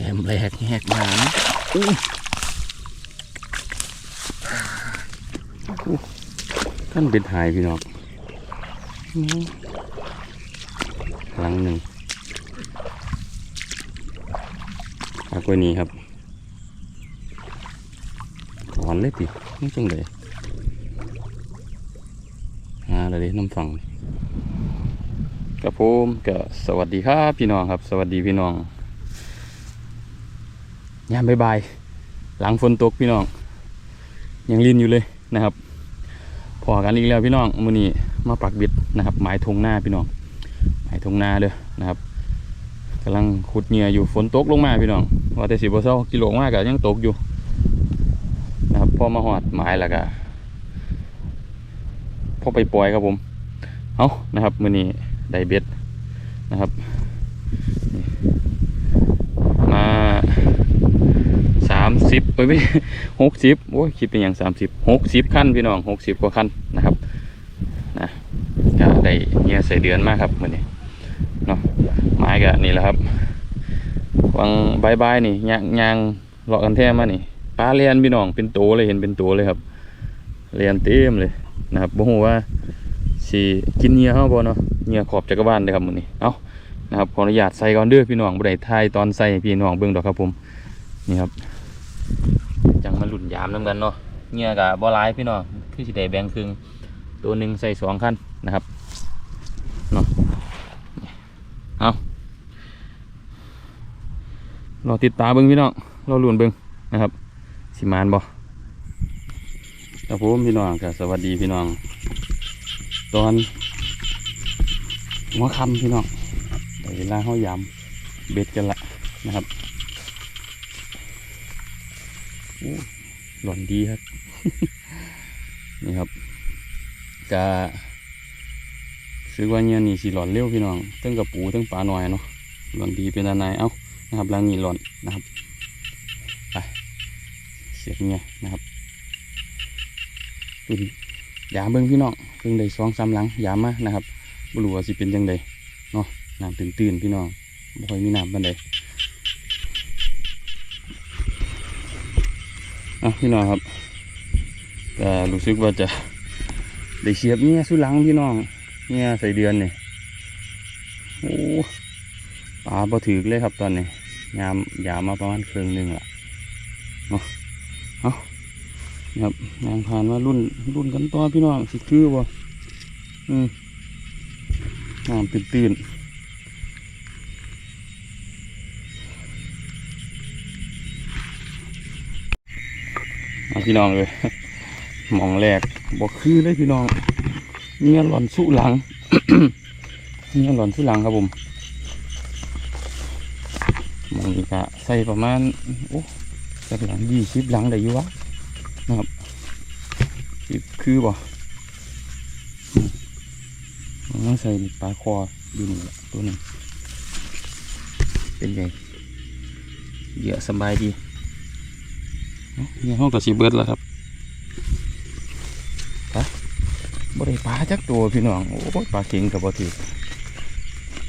แต้มแรกแหกหางอู้อู้ท่านเป็นหายพี่น้องอื้อหลังหนึ่งปากไว้นี้ครับถอนเลยตินี่จังเลยอ่าเดี๋ยน้ำฟังกับผมก็สวัสดีครับพี่น้องครับ สวัสดีพี่น้อง ยามบ่ายๆหลังฝนตกพี่น้อง ยังลินอยู่เลยนะครับ พอกันอีกแล้วพี่น้องมือนี้มาปักบิดนะครับ หมายทงหน้าพี่น้อง หมายทงหน้าเด้อนะครับกำลังขุดเหงื่ออยู่ฝนตกลงมาพี่น้องว่าแต่สิบเศร้ากิโลมากก็ยังตกอยู่นะครับพอมาหอดหมายแล้วก็พอไปปล่อยครับผมเอานะครับมือนี้ได้เบ็ดนะครับนี่มา สิบเอ้ยไม่หกสิบโอ้ยคิดเป็นอย่างสามสิบหกสิบขั้นพี่น้องหกสิบกว่าขั้นนะครับนะก็ได้เงี้ยใส่เดือนมากครับมือนี้เนาะไม้ก็นี่แหละครับวังบายบายนี่ยางยางเลาะกันแท้มานี่ปลาเรียนพี่น้องเป็นโตเลยเห็นเป็นโตเลยครับเรียนเต็มเลยนะครับบ่ฮู้ว่าสิกินเงื่อเฮาบ่เนาะเงื่อขอบจักรวาลเลยครับมือนี้เอ้านะครับขออนุญาตใส่ก่อนเด้อพี่น้องบ่ได้ถ่ายตอนใส่พี่น้องเบิ่งดอกครับผมนี่ครับ จังมันหลุ่นยามน้ำกันเนาะเงี้ยกับบอลายพี่น้องคือสิได้แบ่งครึ่งตัวหนึ่งใส่สองคันนะครับเนาะเอารอติดตาเบิ้งพี่น้องรอลุ่นเบิ้งนะครับสิมานบ่ครับผมพี่น้องก็สวัสดีพี่น้อง ตอนหัวค่ำพี่น้องได้เวลาเขายามเบ็ดกันละนะครับ หล่อนดีครับ นี่ครับกะซื้อว่าเนี่ยนี่สิหล่อนเร็วพี่น้องตั้งกับปูตั้งปลาหน่อยเนาะหล่อนดีเป็นอันไหนเอ้านะครับล้างนี่หล่อนนะครับไปเสียบเนี่ยนะครับเป็นยามเบิ้งพี่น้องเพิ่งได้สองสามหลังยามานะครับบ่รู้ว่สิเป็นจังใดเนาะน้ำตื่นๆพี่น้องบ่ค่อยมีน้ำปานใดะพี่น้องครับก็รู้สึกว่าจะได้เสียบเนี่ยสุดหลังพี่น้องเนี่ยใส่เดือนเนี่ยโอ้ปลาพอถือเลยครับตอนนี้ยามยามมาประมาณครึ่งหนึ่งละเนาะเอาครับยางผ่านมารุ่นรุ่นกันต่อพี่น้องสิคือบ่อืมน้ำตื่นตื่น พี่น้องเลยหมองแรกบอกคือเลยพี่น้องเนี่ยหลอนสู้หลังเนี่ยหลอนสู้หลังครับผมมองนี้ก็ใส่ประมาณโอ้จักหลังยี่สิบหลังได้อยู่วะนะครับสิบคือบ่อืมมันใส่ปลาคออยู่นี่ตัวหนึงเป็นไงเยื่อสบายดี เนี่ยห้องกับสีเบิร์ดแล้วครับบ่ได้ปลาจักตัวพี่น้อง โอ้ยปลาเข็งกับบ่ถือ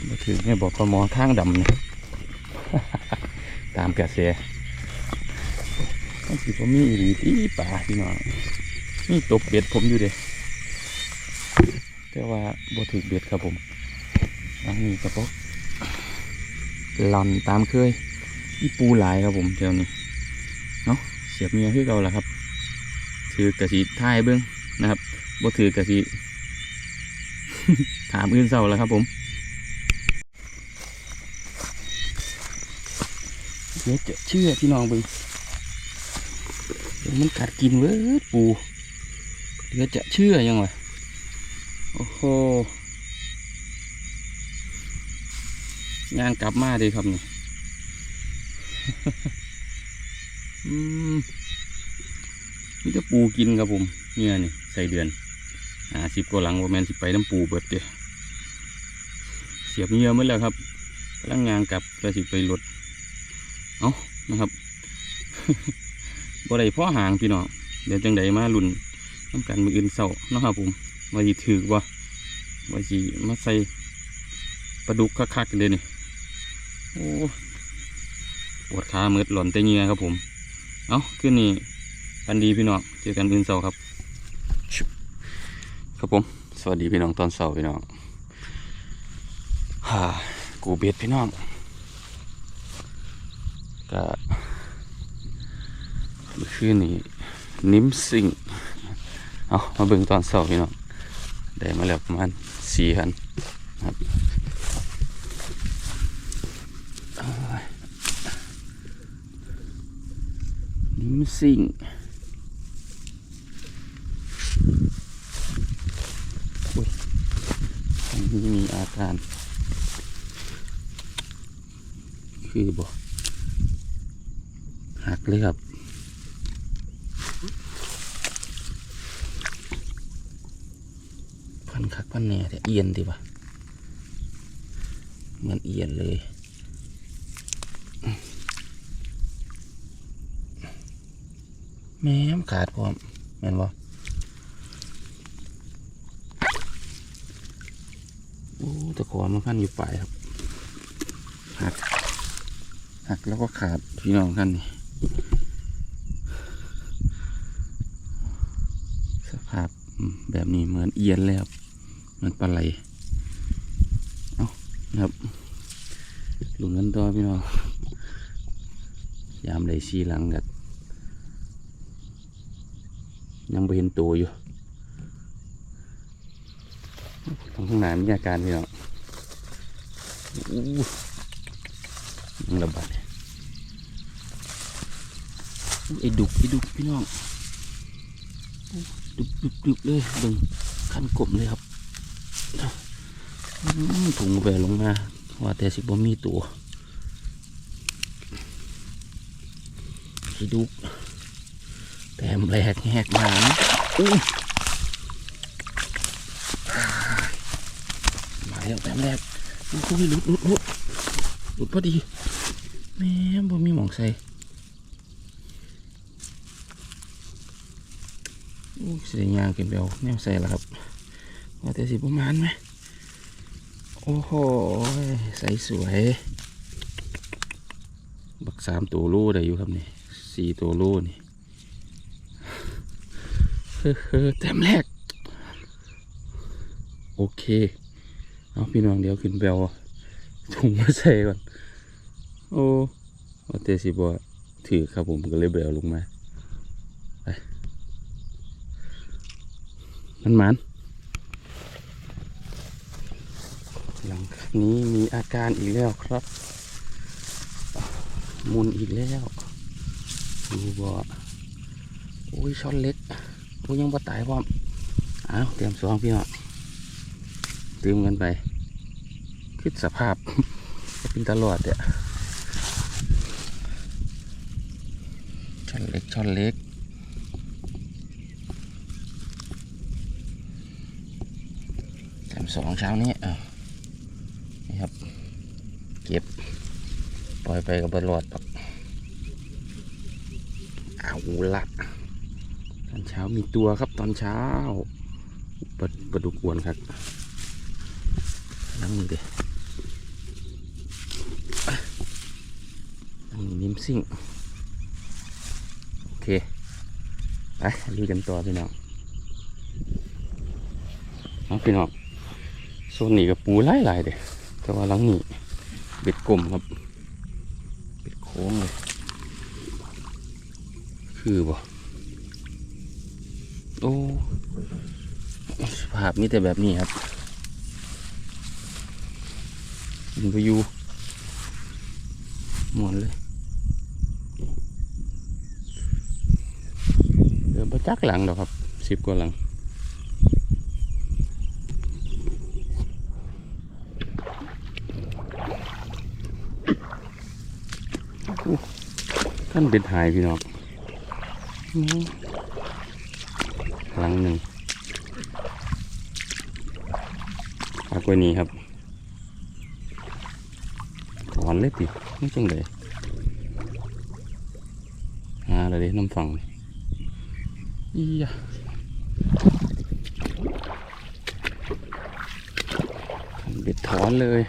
บ่ถือเนี่ยบอกพมอทางดำเนี่ยตามกระแสมันสิผมมีอีหลีตีปลาพี่น้องนี่ตบเบ็ดผมอยู่เด้แต่ว่าบ่ถือเบ็ดครับผมอันนี้กระปอกหลอนตามเคยอีปูหลายครับผมเดี๋ยวนี้ สียบเมียคือเก่าแหละครับ ถือกระสีท้ายเบิ้องนะครับบ่ถือกระสีถามอื่นเศร้าแล้วครับผมเดี๋ยวจะเชื่อพี่น้องเบิ้งมันกัดกินเว้ยปูเดี๋ยวจะเชื่อยังวะโอ้โหย่างกลับมาดีครับนี่ อืม นี่จะปูกินครับผมเนี่ยนี่ใส่เดือนหาสิบกว่าหลังว่าแมนสิไปน้ำปูเบิดเดียเสียบเหงื่อหมดแล้วครับกำลังงานกลับก็สิไปรถเอานะครับบ่ได้พ่อหางพี่น้องเดี๋ยวจังใดมาลุ่นน้ำกันมืออื่นเศร้านะครับผมว่าสิถือว่าว่าสิมาใส่ปลาดุกคักๆเลยนี่โอ้ปวดขาเมืดหล่นแต่เงือครับผม เอ้าขึ้นนี่ กันดีพี่น้องเจอกันอื่นเสาร์ครับ ครับผม สวัสดีพี่น้องตอนเสาร์พี่น้องฮ่ากูเบ็ดพี่น้องก็เมื่อนนี้นิ้มสิงเอามาเบิ่งตอนเสาร์พี่น้องได้มาแล้วประมาณสี่คันครับนิมซิงอุ้ยอันนี้ มีอาการ คือบ่หักเลยครับพันคักพันแหน่แต่เอียนดีป่ะเหมือนเอียนเลยแม่มขาดพร้อมแม่นบ่โอ้ ตะขอมันขั้นอยู่ปลายครับหักหักแล้วก็ขาดพี่น้องขั้นนี่สภาพแบบนี้เหมือนเอียนเลยครับเหมือนปลาไหลเอาะครับลุงนั้นต่อพี่น้องยามใดชีหลังกัดยังไม่เห็นตัวอยู่ ตรงข้างหน้ามีอาการพี่น้องอู้ยังระบาดเนี่ยไอ้ดุกไอ้ดุกพี่น้องดุบดุบดุบเลยเบิ่งขั้นกลมเลยครับถุงแหวลงมาว่าแต่สิบ่มีตัวไอ้ดุกแต้มแรกแหกหางอุ้ยมา แล้วแต้มแรกโอ้ยหลุดหลุดหลุดหลุดพอดีแม่บ่มีหมองใส่อู้เสียยางเก็บเบลแนวใส่แล้วครับว่าแต่สิประมาณไหมโอ้โหใส่สวย บักสามตัวลูได้อยู่ครับนี่สี่ตัวลูนี่เฮ้อเต็มแรก โอเค เอาพี่น้องเดี๋ยวขึ้นเบลถุงมาใส่ก่อน โอ้ว่าเตสิบวถือครับผมก็เลยเบลลงมาไปมันมันหลังนี้มีอาการอีกแล้วครับ มุนอีกแล้วดูบ่โอ้ยช้อนเล็กกูยังบ่ตายพร้อมอ้าวเตรียมสองพี่น้อง ตรียมกันไปคิดสภาพเป็นตลอดเด้อช่อนเล็กช่อนเล็กเตรียมสองเช้านี้อะนี่ครับ เก็บ ปล่อยไปกับบรอดหรอกเอาละตอนเช้ามีตัวครับตอนเช้าปลาปลาดุกวนครับ มึงเด้นิ่มซิ่ง โอเค ไปลุยกันต่อพี่น้องเอาพี่น้องโซนนี้กับปูหลายหลายๆเด้แต่ว่าหลังนี้เบ็ดกลมครับ เบ็ดโค้งเลย คือบ่โอ้สภาพมีแต่แบบนี้ครับ มันไปอยู่หมอนเลยเดินประจักหลังดอกครับสิบกว่าหลังท่านเป็นหายพี่น้องอื้อครั้งหนึ่งปากไว้นี้ครับ อนเล็บดิไม่จังเลยหาอะไรดิน้ำฝังอียะคันเบ็ดถอนเลย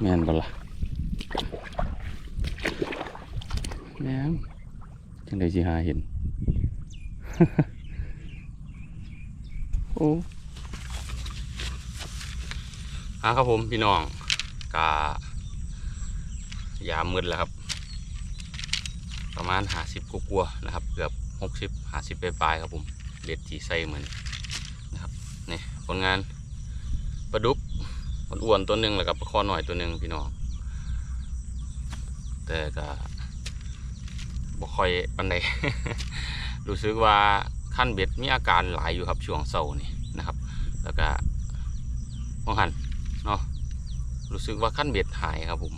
แมนบละแม่มจังไดสิหาเห็น โอ้อาครับผม พี่น้อง กายามมืดแล้วครับ ประมาณหาสิบกลัวาๆนะครับ เกือบหกสิบหาสิบปลายๆครับผมเบ็ดจีไส้เหมือนนะครับนี่ผลงานปลาดุกอ้วนตัวหนึ่งแล้วกับปลาคอหน่อยตัวหนึ่งพี่น้องแต่ก็บ่ค่อยปันใดรู้สึกว่าขั้นเบ็ดมีอาการหลายอยู่ครับช่วงเสาร์นี่นะครับ แล้วก็มองหันเนาะ รู้สึกว่าขั้นเบ็ดหายครับผม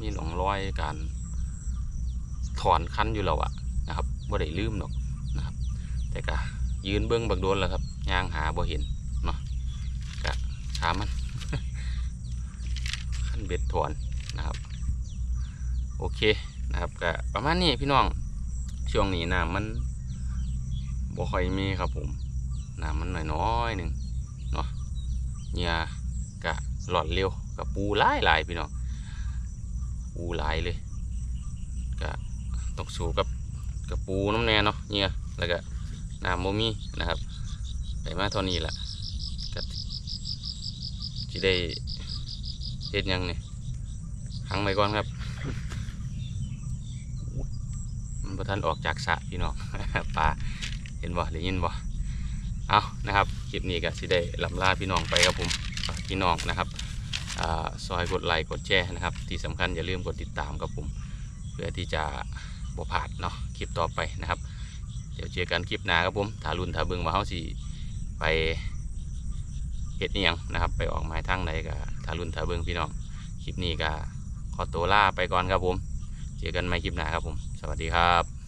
มีหลงรอยการถอนคันอยู่แล้วอะนะครับบ่ได้ลืมหรอกนะครับ แต่ก็ยืนเบิ้องบักโดนแล้วครับย่างหาบ่เห็นเนาะก็ช้ามันขั้นเบ็ดถอนนะครับ โอเคนะครับก็ประมาณนี้พี่น้องช่วงนี้น้ำมันบ่ค่อยมีครับผมน้ำมันน้อยๆหนึ่งเนาะเหยื่อกะหลอดเร็ว กับปูหลายหลายๆพี่น้องปูหลายเลยก็ต้องสู้กับกับปูน้ำแน่เนาะเหยื่อแล้วก็น้ำโมมีนะครับไปมาเท่านี้แหละก็จะได้เฮ็ดยังเนี่ยหังไปก่อนครับมันบ่ทันออกจากสะพี่น้องปลาเห็นบ่ได้ยินบ่เอานะครับคลิปนี้ก็สิได้ลำลาพี่น้องไปครับผมกพี่น้องนะครับ ซอยกดไลค์กดแชร์นะครับ ที่สำคัญอย่าลืมกดติดตามครับผม เพื่อที่จะบ่พลาดเนาะคลิปต่อไปนะครับ เดี๋ยวเจอกันคลิปหน้าครับผมถ้ารุ่นถ้าเบิ่งว่าเฮาสิไปเฮ็ดอียงนะครับ ไปออกหมายทางไหนก็ถ้ารุ่นถ้าเบิ่งพี่น้องคลิปนี้ก็ขอตัวลาไปก่อนครับผม เจอกันใหม่คลิปหน้าครับผม สวัสดีครับ